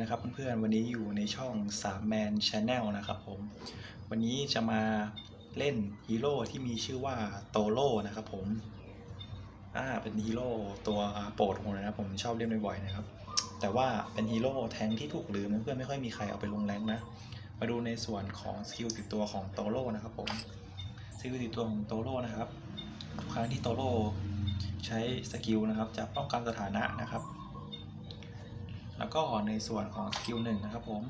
นะครับเพื่อนๆวันนี้อยู่ในช่อง3 Man Channel นะครับผมวันนี้จะมาเล่นฮีโร่ที่มีชื่อว่าโตโร่นะครับผมอ่าเป็นฮีโร่ตัวโปรดของผมเลยนะผมชอบเล่นบ่อยๆนะครับ แต่ว่าเป็นฮีโร่แทงที่ถูกลืมเพื่อนๆไม่ค่อยมีใครเอาไปลงแรงนะ มาดูในส่วนของสกิลติดตัวของโตโร่นะครับผมสกิลติดตัวของโตโร่นะครับทุกครั้งที่โตโร่ใช้สกิลนะครับจะป้องกันสถานะนะครับ แล้วก็ในส่วนของสกิลหนึ่งนะครับผม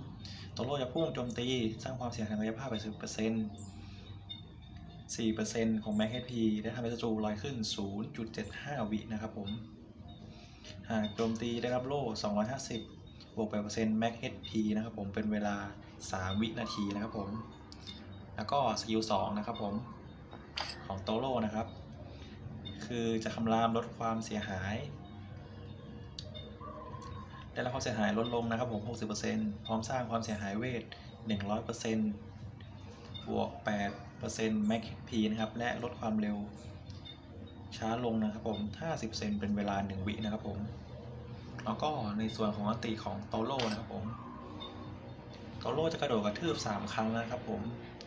โตโร่จะพุ่งโจมตีสร้างความเสียหายทางกายภาพไป10% 4%ของ Max HP ได้ทำให้ศัตรูลอยขึ้น0.75วินะครับผมหากโจมตีได้รับโล่250บวก8% Max HP นะครับผมเป็นเวลา3วินาทีนะครับผม แล้วก็สกิล2นะครับผมของโตโร่นะครับ คือจะคำรามลดความเสียหาย ได้รับความเสียหายลดลงนะครับผม 60%พร้อมสร้างความเสียหายเวท 100%บวก 8% max p นะครับ และลดความเร็วช้าลงนะครับผม 50%เป็นเวลา 1 วินะครับผม แล้วก็ในส่วนของอันติของโตโร่นะครับผม โตโร่จะกระโดดกระทืบ 3 ครั้งนะครับผม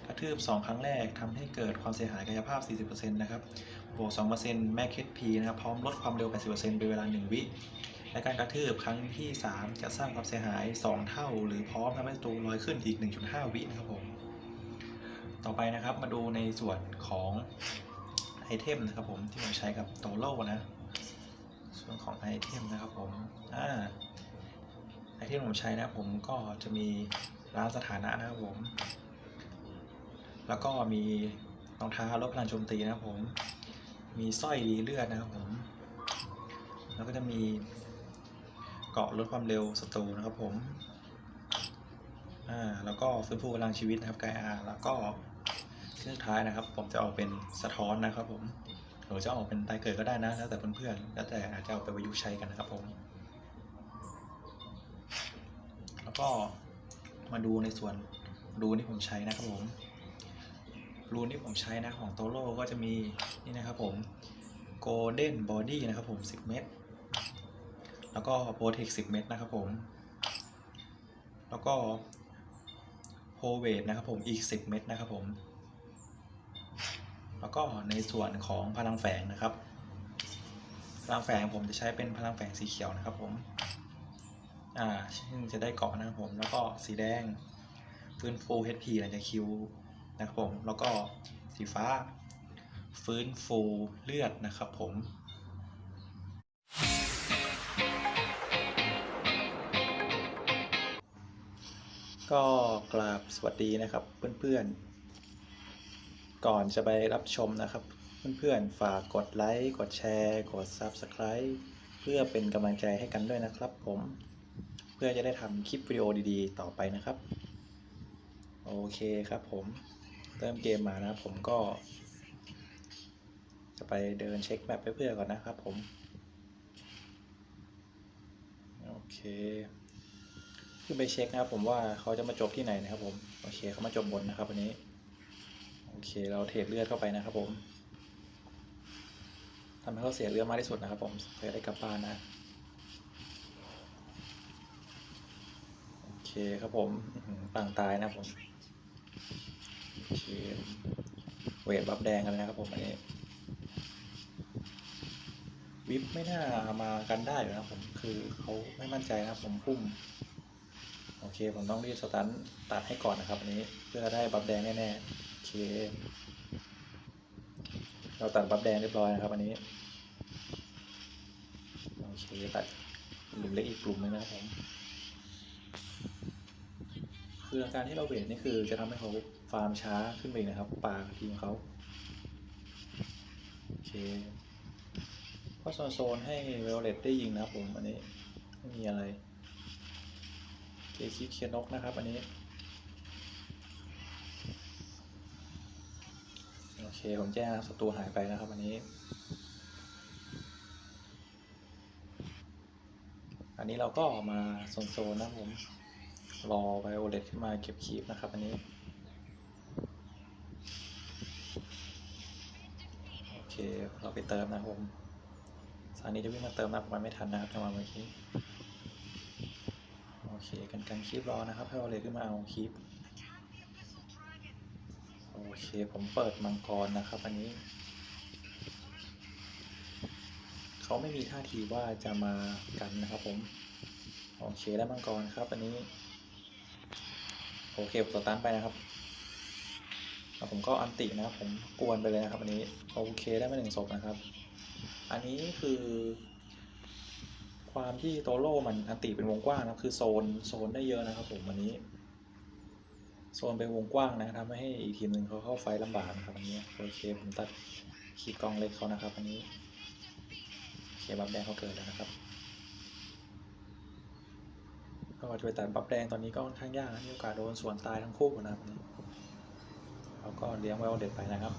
กระทืบ 2 ครั้งแรกทำให้เกิดความเสียหายกายภาพ 40%นะครับ บวก 2% max p นะครับ พร้อมลดความเร็ว 80%เป็นเวลา 1 วิ และการกระทืบครั้งที่ 3 จะสร้างความเสียหาย 2 เท่า หรือพร้อมทำให้ศัตรูลอยขึ้นอีก 1.5 วินะครับผม ต่อไปนะครับมาดูในส่วนของไอเทมนะครับผมที่ผมใช้กับโตโร่นะ ส่วนของไอเทมนะครับผมอ่าไอเทมผมใช้นะผมก็จะมีร้านสถานะนะครับผม แล้วก็มีรองเท้าลดพลังโจมตีนะครับผม มีสร้อยรีเลือดนะครับผม แล้วก็จะมี เกาะลดความเร็วศัตรูนะครับผม อ่า แล้วก็ฟื้นฟูพลังชีวิตนะครับกายอาแล้วก็ที่สุดท้ายนะครับ ผมจะเอาเป็นสะท้อนนะครับผม หรือจะเอาเป็นตายเกิดก็ได้นะ แล้วแต่เพื่อนๆ แล้วแต่อาจจะเอาไปประยุกต์ใช้กันนะครับผม แล้วก็มาดูในส่วนรูนที่ผมใช้นะครับผม รูนที่ผมใช้นะของโตโร่ก็จะมีนี่นะครับผม Golden Body นะครับผม 10 เม็ด แล้วก็ Protect 10 เม็ดนะครับผม แล้วก็โ o เว e นะครับผมอีก 10 เม็ดนะครับผม แล้วก็ในส่วนของพลังแฝงนะครับ พลังแฝงผมจะใช้เป็นพลังแฝงสีเขียวนะครับผม อ่าซึ่งจะได้เกาะนะครับผม แล้วก็สีแดงฟื้นฟู HP หลังจากคิวนะครับผม แล้วก็สีฟ้าฟื้นฟูเลือดนะครับผม ก็กราบสวัสดีนะครับเพื่อนๆ ก่อนจะไปรับชมนะครับ เพื่อนๆ ฝากกดไลค์กดแชร์ กด Subscribe เพื่อเป็นกำลังใจให้กันด้วยนะครับผม เพื่อจะได้ทำคลิปวิดีโอดีๆ ต่อไปนะครับ โอเคครับผมเริ่มเกมมานะผมก็ จะไปเดินเช็คแมปเพื่อนๆก่อนนะครับผม โอเค ขึ้นไปเช็คนะครับ ผมว่าเขาจะมาจบที่ไหนนะครับ ผมโอเคเขามาจบบนนะครับวันนี้โอเคเราเทรดเลือดเข้าไปนะครับ ผมทำให้เขาเสียเลือดมากที่สุดนะครับ ผมเพื่อได้กลับบ้านนะโอเคครับผมต่างตายนะครับผมโอเคเวทบัฟแดงกันเลยนะครับ ผมอันนี้วิปไม่น่ามากันได้อยู่นะครับผมคือเขาไม่มั่นใจนะครับผมพุ่ม โอเค ผมต้องรีบสตันตัดให้ก่อนนะครับอันนี้เพื่อได้บัฟแดงแน่ๆโอเค เราตัดบัฟแดงเรียบร้อยนะครับอันนี้โอเคตัดหลุมเล็กอีกกลุ่มหนึงนะครับผมคืออาการที่เราเวทนี่คือจะทำให้เขาฟาร์มช้าขึ้นไปนะครับปลาทีมเขาโอเคก็โซนให้เวลเลตได้ยิงนะครับผมอันนี้ไม่มีอะไร เคคิดเคียนนกนะครับ อันนี้ โอเค ผมแจ้งนะครับศัตรูหายไปนะครับ อันนี้ อันนี้เราก็มาโซนโซนะผมรอไวโอเลตขึ้นมาเก็บคีปนะครับ อันนี้โอเคเราไปเติมนะครับผมสถานีจะวิ่งมาเติมนะผมไม่ทันนะครับจังหวะเมื่อกี้ เคกันกันคลิปรอนะครับ ให้เราเลยขึ้นมาเอาคลิป โอเค ผมเปิดมังกรนะครับ อันนี้ เขาไม่มีท่าทีว่าจะมากันนะครับผม โอเคได้มังกรครับ อันนี้ โอเคผมสตาร์ทไปนะครับแล้วผมก็อันตินะครับผมกวนไปเลยนะครับ อันนี้ โอเคได้มาหนึ่งศพนะครับ อันนี้คือ ความที่โตโร่มันอันติเป็นวงกว้างนะคือโซนโซนได้เยอะนะครับผมอันนี้ โซนเป็นวงกว้างนะทำให้อีกทีมหนึ่งเขาเข้าไฟลำบากนะครับอันนี้โอเคผมตัดขีดกองเล็กเขานะครับอันนี้โอเคบัฟแดงเขาเกิดแล้วนะครับก็ช่วยตัดบัฟแดงตอนนี้ก็ค่อนข้างยากนะมีโอกาสโดนสวนตายทั้งคู่นะครับนี้เราก็เลี้ยงไว้เอเด็ดไปนะครับ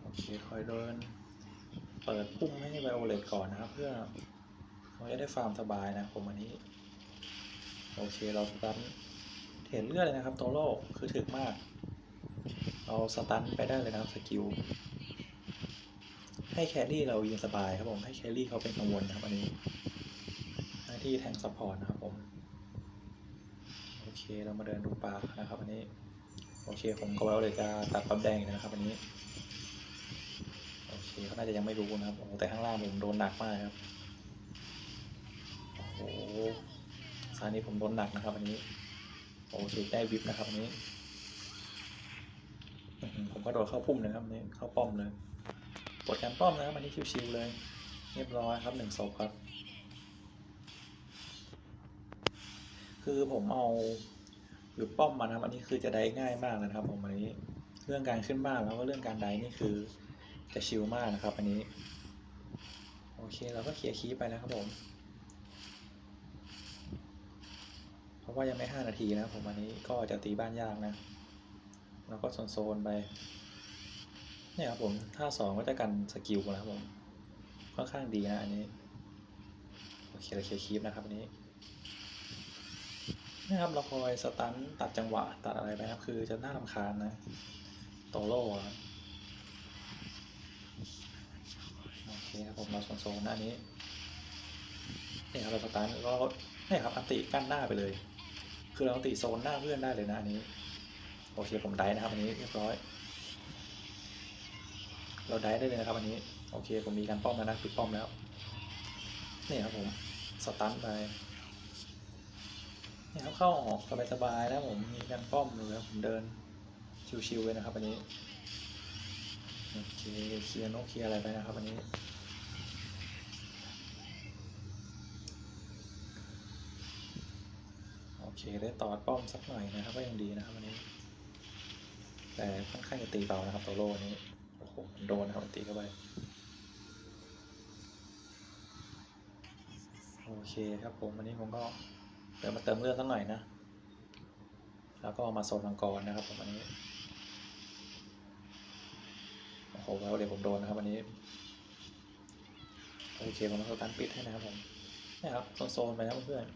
โอเคคอยเดิน เปิดพุ่มให้ไวโอเลตก่อนนะครับ เพื่อเขาจะได้ฟาร์มสบายนะผมอันนี้ โอเคเราสตันเห็นเลือดเลยนะครับโตโร่คือถึกมากเราสตันไปได้เลยนะครับสกิลให้แครี่เรายิงสบายครับผมให้แครี่เขาเป็นกังวลนะครับอันนี้หน้าที่แทงซัพพอร์ตนะครับผมโอเคเรามาเดินดูปลานะครับอันนี้โอเคผมก็ไว้เลยจะตัดปั๊บแดงนะครับอันนี้ เคเขาน่าจะยังไม่รู้นะครับแต่ข้างล่างผมโดนหนักมากครับโอ้โหซานี้ผมโดนหนักนะครับ อันนี้โอเคได้วิบนะครับอันนี้ ผมก็โดดเข้าพุ่มเลยครับนนี้เข้าป้อมเลยปลดการป้อมนะครับอันนี้ชิวๆเลย เรียบร้อยครับหนึ่งศพครับ คือผมเอาหยุดป้อมมานะครับ อันนี้คือจะได้ง่ายมากนะครับ ผมอันนี้ เรื่องการขึ้นบ้านแล้วก็เรื่องการได้นี่คือ จะชิลมากนะครับ อันนี้ โอเคเราก็เคลียร์คีย์ไปนะครับผม เพราะว่ายังไม่ห้านาทีนะผมอันนี้ก็จะตีบ้านยากนะแล้วก็โซนๆไป เนี่ยครับผมท่าสองก็จะกันสกิลนะครับผม ค่อนข้างดีนะอันนี้ โอเคเราเคลียร์คีย์นะครับอันนี้นะครับเราคอยสตันตัดจังหวะตัดอะไรไปครับ คือจะน่ารำคาญนะโตโร่อะ โอเคครับผมเราโซนๆนะอันนี้นี่ครับเราสตาร์ทก็นี่ครับอันติกั้นหน้าไปเลย คือเราอันติโซนหน้าเพื่อนได้เลยนะอันนี้ โอเคผมได้นะครับอันนี้เรียบร้อย เราได้ได้เลยนะครับอันนี้ โอเคผมมีการป้อมแล้วนะปิดป้อมแล้ว นี่ครับผมสตันไปนี่ครับเข้าออกสบายๆนะผมมีการป้อมเลยครับผมเดินชิวๆเลยนะครับอันนี้ โอเคเคลียร์นกเคลียร์อะไรไปนะครับอันนี้โอเคได้ตอดป้อมสักหน่อยนะครับก็ยังดีนะครับอันนี้ แต่ค่อนข้างจะตีเบานะครับโตโร่นี้โอ้โหโดนนะครับตีเข้าไปโอเคครับผมวันนี้ผมก็เดี๋ยวมาเติมเลือดสักหน่อยนะ แล้วก็มาโซนมังกรนะครับผมอันนี้ โอ้แล้วเดี๋ยวผมโดนนะครับวันนี้ โอเค ผมต้องตันปิดให้นะครับผมนี่ครับโซนๆไปนะเพื่อน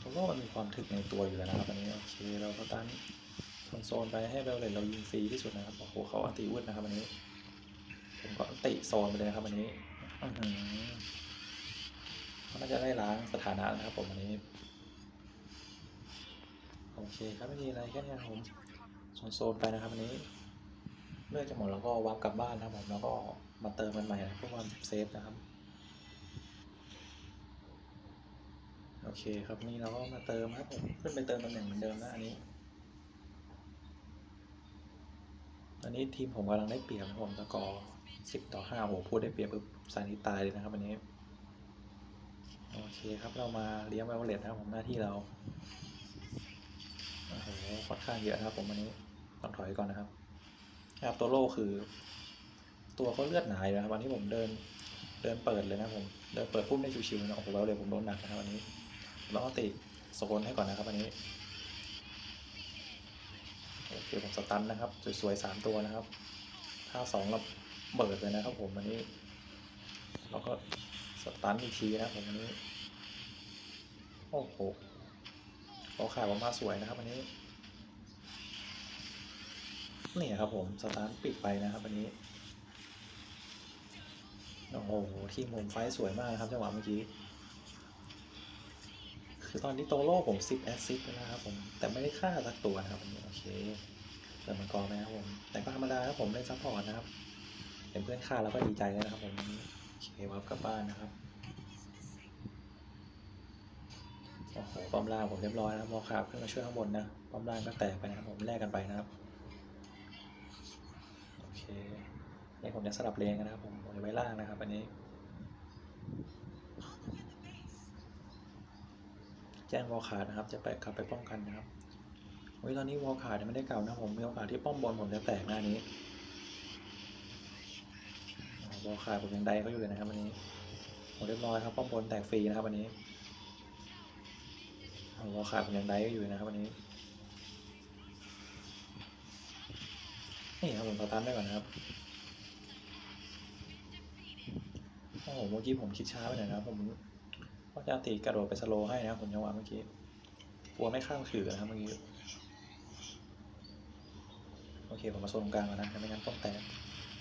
ผมว่ามันมีความถึกในตัวอยู่แล้วนะครับวันนี้โอเคเราสตันโซนๆไปให้เบลเลนเรายิงฟรีที่สุดนะครับโอ้โหเขาอันติวุฒนะครับวันนี้ ผมก็อันติโซนไปเลยนะครับวันนี้อือหือเขาน่าจะได้ล้างสถานะนะครับผมวันนี้โอเคครับไม่มีอะไรแค่นี้ครับผม โซนไปนะครับอันนี้เลือจะหมดแล้วก็วับกลับบ้านนะครับผมแล้วก็มาเติมมันใหม่นะเพื่อความเซฟนะครับโอเคครับนี่เราก็มาเติมครับผมขึ้นไปเติมตำแหน่งเหมือนเดิมนะอันนี้อันนี้ทีมผมกำลังได้เปรียบครับผมสกอร์สิบต่อห้าโหพูดได้เปรียบปุ๊บสานี้ตายเลยนะครับอันนี้โอเคครับเรามาเลี้ยงไวโอเลตนะครับผมหน้าที่เราโอ้โหค่อนข้างเยอะนะครับผมวันนี้ ต้องถอยก่อนนะครับนะครับตัวโล่คือ ตัวเขาเลือดหนาอยู่นะครับวันนี้ผมเดินเดินเปิดเลยนะผมเดินเปิดพุ่มได้ชิวๆนะโอ้โหแล้วเลยผมโดนหนักนะครับวันนี้ต้องติโซนให้ก่อนนะครับวันนี้โอเคผมสตันนะครับสวยๆสามตัวนะครับท่าสองเราเบิดเลยนะครับผมวันนี้แล้วก็สตันอีกทีนะครับผมวันนี้โอ้โหเขาขายออกมาสวยนะครับอันนี้ นี่ครับผมสตาร์ทปิดไปนะครับอันนี้โอ้โหที่มุมไฟสวยมากครับจังหวะเมื่อกี้ คือตอนนี้โตโร่ผม10แอสซิสต์แล้วนะครับผมแต่ไม่ได้ฆ่าสักตัวนะครับผมโอเคเปิดมังกรไหมครับผมแต่ก็ธรรมดาครับผมเล่นซัพพอร์ตนะครับเห็นเพื่อนฆ่าแล้วก็ดีใจเลยนะครับผมโอเควับกลับบ้านนะครับโอ้โหป้อมล่างผมเรียบร้อยนะครับมอคาบเพื่อนมาช่วยข้างบนนะป้อมล่างก็แตกไปนะครับผมแลกกันไปนะครับ นี่ผมจะสลับเลนกันนะครับผมผมจะไว้ล่างนะครับ อันนี้ แจ้งวอลขาดนะครับ จะไปกลับไปป้องกันนะครับเฮ้ยตอนนี้วอลขาดยังไม่ได้เก่านะผมมีโอกาสที่ป้อมบนผมจะแตกหน้านี้วอลขาดผมยังได้เขาอยู่เลยนะครับวันนี้ผมเรียบร้อยครับป้อมบนแตกฟรีนะครับวันนี้วอลขาดผมยังได้ก็อยู่นะครับวันนี้ นี่ครับผมสตาร์ทได้ก่อนนะครับ โอ้โห เมื่อกี้ผมคิดช้าไปหน่อยนะครับ ผมว่าจะตีกระโดดไปสโลให้นะครับผมจังหวะเมื่อกี้กลัวไม่ข้ามถือนะครับเมื่อกี้ โอเค ผมมาโซนตรงกลางก่อนนะ ไม่งั้นต้องแตก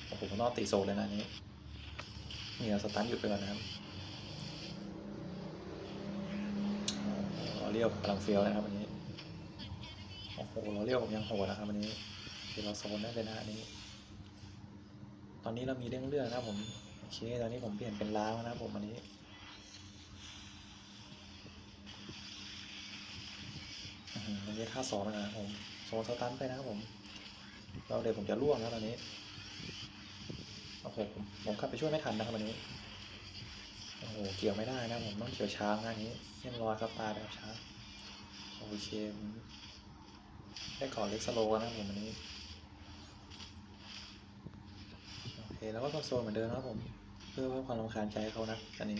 โอ้โหนอกตีโซนเลยนะนี้ นี่เราสตันหยุดไปก่อนนะครับโอ้โหเรียวกำลังเฟี้ยวเลนะครับวันนี้ โอ้โหเราเรียวผมยังโหดนะครับวันนี้ เดี๋ยวเราโซนได้เลยนะอันนี้ ตอนนี้เรามีเรื่องเรื่องนะผมโอเคตอนนี้ผมเปลี่ยนเป็นล้าวนะผมอันนี้อันเรียกค่าสองนะผมโซนสตันไปนะครับผมเราเดี๋ยวผมจะล่วงแล้วตอนนี้โอเคผมผมขับไปช่วยไม่ทันนะครับวันนี้โอ้โหเกี่ยวไม่ได้นะผมต้องเกี่ยวช้างนะอันนี้เรียบร้อยครับตายแบบช้างโอเคได้ก่อนเล็กสโลนะผมวันนี้ โอ เคแล้วก็ต้องโซนเหมือนเดิมนะครับผม เพื่อเพิ่มความรำคาญใจใเขานะอันนี้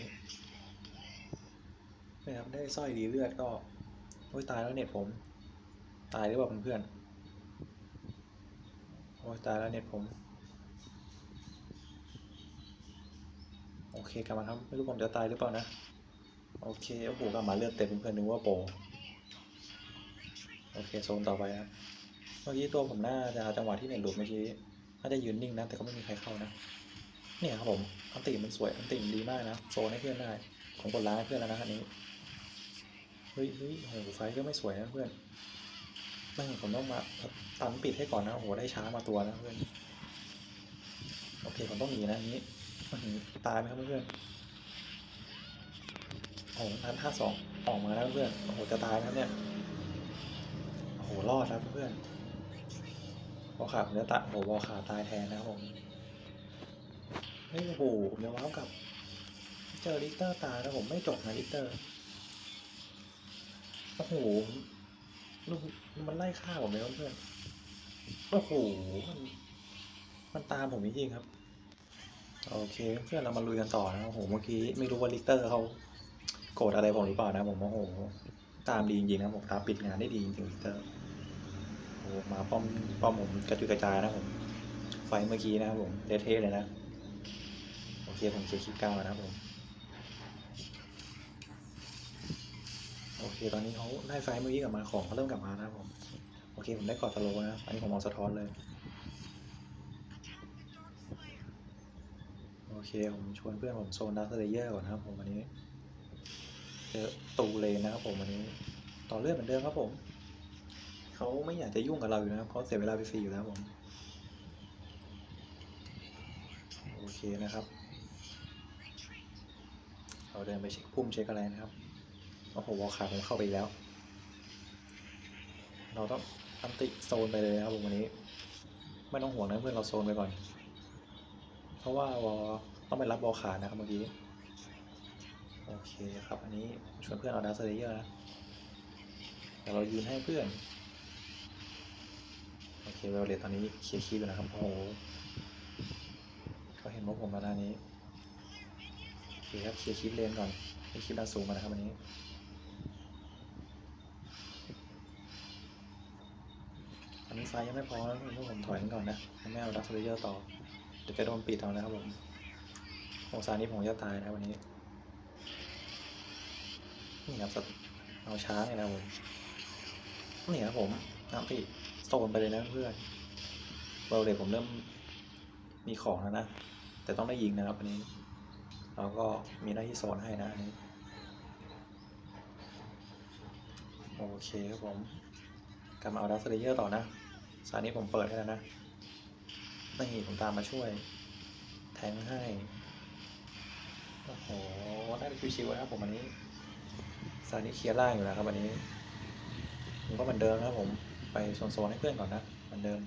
นี่ครับได้สร้อยดีเลือดก็โอ้ยตายแล้วเน็ตผม ตายหรือเปล่าเพื่อนโอ้ยตายแล้วเน็ตผม โอเคกลับมาครับไม่รู้ผมจะตายหรือเปล่านะ โอเคโอ้โหกลับมาเลือดเต็มเพื่อนนึกว่าโปโอเคโซนต่อไปครับเมื่อกี้ตัวผมน่าจะจังหวะที่เน็ตหลุดเมื่อกี้ น่าจะยืนนิ่งนะ แต่ก็ไม่มีใครเข้านะ เนี่ยครับผมอันติมันสวยอันติมันดีมากนะ โซนให้เพื่อนได้ผมกดล้างเพื่อนแล้วนะอันนี้ เฮ้ยเฮ้ยโหไฟก็ไม่สวยนะเพื่อนไม่งผมต้องมาตันปิดให้ก่อนนะโอ้โหได้ช้ามาตัวนะเพื่อน โอเคผมต้องหนีนะอันนี้ ตายไหมครับเพื่อนโอ้โหทันท่าสองออกมาแล้วเพื่อน โอ้โหจะตายนะครับเนี่ย โอ้โหรอดแล้วเพื่อน อขาผมจะตายโอ้โหวอลขาตายแทนนะครับผมเฮ้ยโอ้โหเดี๋ยว้าวกับ เจอลิเตอร์ตายแล้วผมไม่จบนะลิเตอร์โอ้โหลูกมันไล่ฆ่าผมเลยเพื่อนโอ้โหมันมันตามผมจริงๆครับ โอเคเพื่อนเรามาลุยกันต่อนะโอ้โหเมื่อกี้ไม่รู้ว่าลิเตอร์เขาโกรธอะไรผมหรือเปล่านะผมโอ้โหตามดีจริงๆนะผมตามปิดงานได้ดีจริงๆลิเตอร์ โอ้มาป้อมป้อมผมกระจุยกระจายนะผม ไฟเมื่อกี้นะครับผมเละเทเลยนะ โอเคผมเคลียร์คลิปเก้านะครับผม โอเคตอนนี้เขาได้ไฟเมื่อกี้กลับมาของเขาเริ่มกลับมานะครับผม โอเคผมได้กอดสโลนะ อันนี้ผมมองสะท้อนเลย โอเคผมชวนเพื่อนผมโซนดัสเลเยอร์ก่อนนะครับผมวันนี้เจอตูเลนนะครับผมวันนี้ ต่อเลือดเหมือนเดิมครับผม เขาไม่อยากจะยุ่งกับเราอยู่นะครับเขาเสียเวลาไปฟรีอยู่แล้วผม โอเคนะครับ เราเดินไปเช็คพุ่มเช็คอะไรนะครับโอ้โหวอลขาผมเข้าไปแล้ว เราต้องอันติโซนไปเลยนะครับผมวันนี้ ไม่ต้องห่วงนะเพื่อนเราโซนไปก่อน เพราะว่าวอลต้องไปรับบอลขานะครับเมื่อกี้โอเคครับ อันนี้ชวนเพื่อนเอาดาร์สเลเยอร์นะแต่เรายืนให้เพื่อน อเคเวลเลตตอนนี้เคลียร์คีย์อยู่นะครับ โอ้โหก็เห็นว่าผมมาด้านี้โอเคครับเคลียร์คีย์เลนก่อนให้คีย์ด้านสูงมานะครับวันนี้อันนี้ไฟยังไม่พอแล้วพวกผมถอยกันก่อนนะไม่เอาดักเลเยอร์ต่อ เดี๋ยวจะโดนปิดเอานะครับผมองศานี้ผมจะตายนะวันนี้ นี่ครับเอาช้าเนี่ยนะผมนี่ครับผมน้ำปิด โซนไปเลยนะเพื่อนเบลเลตผมเริ่มมีของแล้วนะ แต่ต้องได้ยิงนะครับอันนี้ เราก็มีหน้าที่โซนให้นะอันนี้ โอเคครับผมกลับมาเอาดัสเลเยอร์ต่อนะสายนี้ผมเปิดให้แล้วนะนี่ผมตามมาช่วย แทงให้ โอ้โหได้ชิวๆนะครับผมอันนี้สายนี้เคลียร์ล่างอยู่แล้วครับวันนี้ผมก็เหมือนเดิมนะครับผม ไปโซนๆให้เพื่อนก่อนนะเหมือนเดิม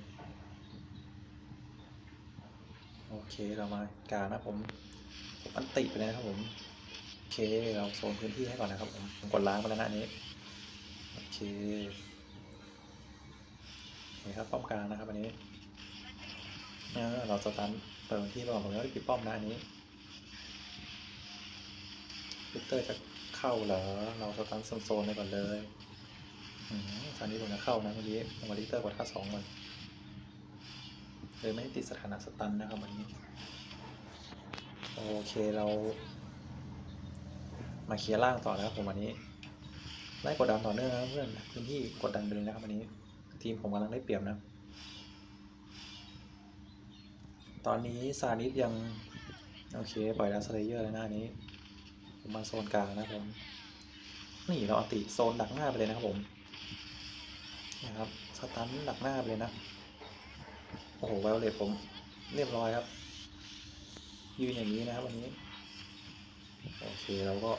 โอเคเรามากางนะผมมอันติไปเลยนะครับผมโอเคเราโซนพื้นที่ให้ก่อนนะครับผมผมกดล้างไปแล้วนะอันนี้โอเคนี่ครับป้อมกลางนะครับอันนี้เราจะตันเปิดพื้นที่ไปก่อนผมยังไม่ปิดป้อมนะอันนี้วิเตอร์จะเข้าเหรอเราสตันโซนๆไปก่อนเลย ตอนนี้ผมจะเข้านะเมื่อกี้ผมกับวิเตอร์กดท่าสองก่อนเลยไม่ติดสถานะสตันนะครับวันนี้ โอเคเรา มาเคลียร์ล่างต่อนะครับผมวันนี้ไล่กดดันต่อเนื่องนะเพื่อนพื้นที่กดดันไปเลยนะครับวันนี้ ทีมผมกำลังได้เปรียบนะ ตอนนี้ซานิสยัง โอเคปล่อยดัสเลเยอร์แล้วนะอันนี้ ผมมาโซนกลางนะผมนี่เราอติโซนดักหน้าไปเลยนะครับผม นะครับ สตันดักหน้าเลยนะ โอ้โหไวโอเลตผมเรียบร้อยครับ ยืนอย่างนี้นะครับวันนี้ โอเคเราก็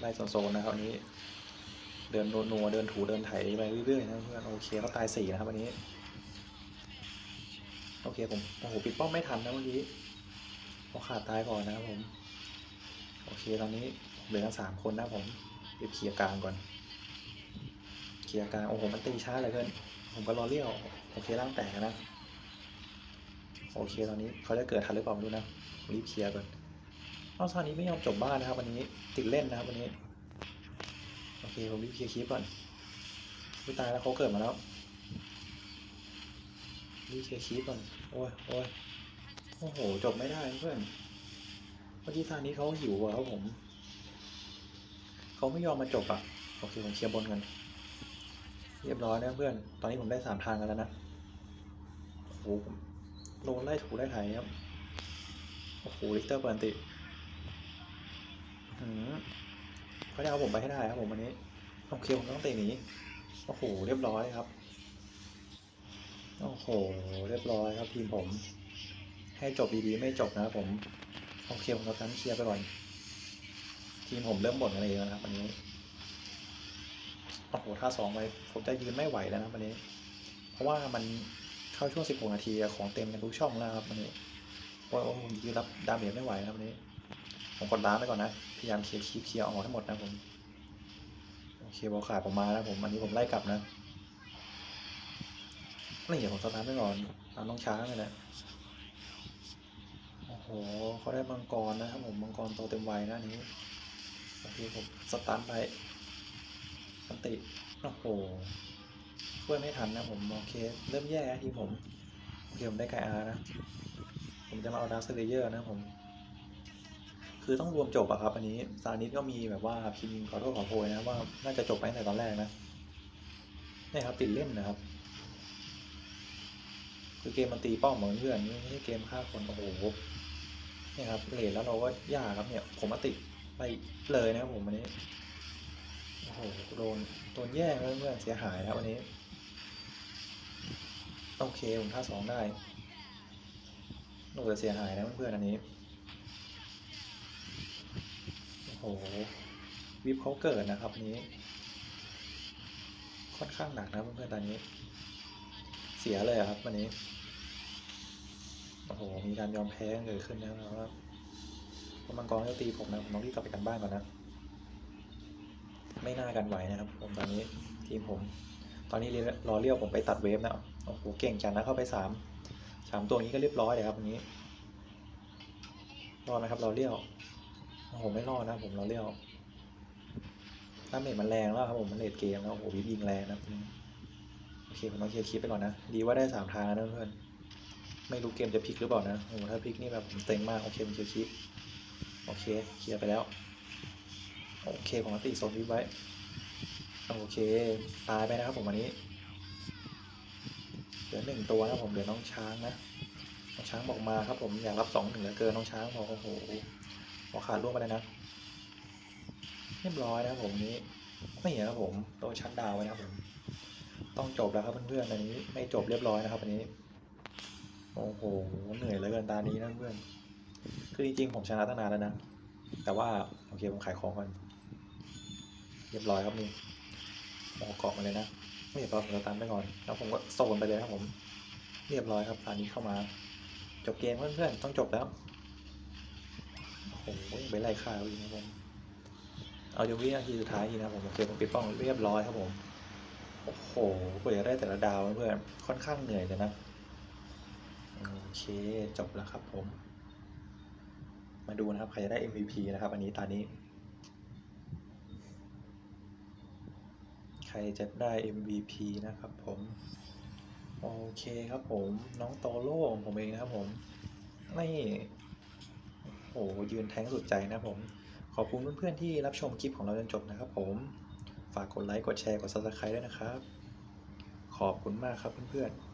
ไล่โซนๆนะครับวันนี้ เดินนัวเดินถูเดินไถไปเรื่อยๆนะเพื่อนโอเคเขาตายสี่นะครับวันนี้ โอเคผมโอ้โหปิดป้อมไม่ทันนะเมื่อกี้เขาขาดตายก่อนนะครับผม โอเคตอนนี้เหลือสามคนนะผมรีบเคลียร์กลางก่อน เคลียร์กลางโอ้โหมันตีช้าเหลยเกินผมก็รอเลี้ยวโอเคร่างแตกนะโอเคตอนนี้เขาจะเกิดทันหรือเปล่าไม่รู้นะรีบเคลียร์ก่อนเอาซานี้ไม่ยอมจบบ้านนะครับวันนี้ติดเล่นนะครับวันนี้โอเคผมรีบเคลียร์คลิปก่อนไม่ตายแล้วเขาเกิดมาแล้วรีบเคลียร์คลิปก่อนโอ้ยโอ้ยโอ้โหจบไม่ได้เพื่อนเมื่อกี้ทานี้เขาหิวอะครับผมเขาไม่ยอมมาจบอะโอเคผมเคลียร์บนกัน เรียบร้อยนะเพื่อน ตอนนี้ผมได้สามทางกันแล้วนะโอ้โหผมโดนไล่ถูไล่ไถครับ โอ้โหลิกเตอร์เปิดอันติอืมเขาจะเอาผมไปให้ได้ครับผมวันนี้โอเคผมต้องเตะหนีโอ้โหเรียบร้อยครับ โอ้โห เรียบร้อยครับทีมผม ให้จบดีๆไม่จบนะครับผมโอเคผมก็ทั้งเคลียร์ไปก่อนทีมผมเริ่มบ่นกันเองแล้วนะครับวันนี้ โอ้โหถ้าสองไปผมจะยืนไม่ไหวแล้วนะวันนี้ เพราะว่ามันเข้าช่วง 16 นาทีของเต็มกันทุกช่องแล้วครับวันนี้เพราะว่าผมยืนรับดาเมจไม่ไหวนะครับวันนี้ ผมกดล้างไปก่อนนะ พยายามเคลียร์คลิปเคลียร์ออกให้งหมดนะผมโอเคบอลขาดผมมาแล้วผมอันนี้ผมไล่กลับนะนี่เดี๋ยวผมสตาร์ทไปก่อนเอาน้องช้างเลยแหละโอ้โหเขาได้มังกรนะครับผมมังกรโตเต็มวัยนะนี้โอเคผมสตาร์ทไป ติโอ้โหช่วยไม่ทันนะผมโอเค เริ่มแย่ทีผมโอเคผมได้ไกอาร์นะ ผมจะมาเอาดาร์คเลเยอร์นะผม คือต้องรวมจบอะครับ อันนี้ซานิสก็มีแบบว่าพิมพ์ขอโทษขอโพยนะว่าน่าจะจบไปตั้งแต่ตอนแรกนะนี่ครับติดเล่นนะครับ คือเกมมันตีป้าเหมือนเพื่อนไม่ใช่เกมฆ่าคนโอ้โหนี่ครับเลทแล้วเราก็ยากครับเนี่ยผมมาติดไปเลยนะครับผมวันนี้ หโดนโดนแย่งเพื่อนเสียหายแล้ววันนี้ โอเคผมท่าสองได้โดนเสียหายนะเพื่อนอันนี้ โอ้โห วิบเขาเกิดนะครับนี้ ค่อนข้างหนักนะเพื่อนๆตอนนี้ เสียเลยครับวันนี้ โอ้โห มีการยอมแพ้เกิดขึ้นนะครับเพราะมังกรจะตีผมนะ ผมต้องรีบกลับไปกันบ้านก่อนนะ ไม่น่ากันไหวนะครับผมตอนนี้ทีมผม ตอนนี้รอเลี้ยวผมไปตัดเวฟนะโอ้โหเก่งจังนะเข้าไปสามสามตัวนี้ก็เรียบร้อยเลยครับวันนี้รอดไหมครับรอเลี้ยวโอ้โหไม่รอดนะผมเราเลี้ยวน้าเมจมันแรงแล้วครับผมมันเลดเกมแล้วโอ้โหวิบยิงแรงนะโอเคผมต้องเคลียร์คลิปไปก่อนนะดีว่าได้สามทางนะเพื่อนไม่รู้เกมจะพลิกหรือเปล่านะโอ้โหถ้าพลิกนี่แบบผมเต็งมากโอเคผมเคลียร์คลิปโอเคเคลียร์ไปแล้ว โอเคผมติส่งวิบไว้ โอเค ตายไปนะครับผมวันนี้ เหลือหนึ่งตัวนะผมเหลือน้องช้างนะ น้องช้างบอกมาครับผมอยากรับสองหนึ่งเหลือเกินน้องช้างบอกโอ้โหพอขาดร่วงไปเลยนะ เรียบร้อยนะครับผมนี้ ไม่ครับผมโดนชัดดาวน์ไว้นะครับผม ต้องจบแล้วครับเพื่อนๆอันนี้ไม่จบเรียบร้อยนะครับอันนี้ โอ้โหเหนื่อยเหลือเกินตานี้นะเพื่อน คือจริงๆผมชนะตั้งนานแล้วนะ แต่ว่าโอเคผมขายของก่อน เรียบร้อยครับนี่หมอเกาะมาเลยนะไม่เรียบร้อยผมจะตันไปก่อน แล้วผมก็โซนไปเลยครับผม เรียบร้อยครับตานี้เข้ามา จบเกมเพื่อนๆ ต้องจบแล้ว โอ้โหยังไปไล่ฆ่าเขาอีกนะครับผม เอาเดี๋ยววินาทีสุดท้ายอีนะครับผมโอเคผมปิดป้องเรียบร้อยครับผม โอ้โหกว่าจะได้แต่ละดาวเพื่อนๆ ค่อนข้างเหนื่อยเลยนะ โอเค จบแล้วครับผม มาดูนะครับ ใครจะได้ MVP นะครับ อันนี้ตานี้ใคร จะได้ MVP นะครับผม โอเคครับผมน้องโตโล่ของผมเองนะครับผมนี่โอ้โหยืนแทงสุดใจนะครับผม ขอบคุณเพื่อนๆที่รับชมคลิปของเราจนจบนะครับผม ฝากกดไลค์ กดแชร์ กด subscribe ด้วยนะครับ ขอบคุณมากครับเพื่อนๆ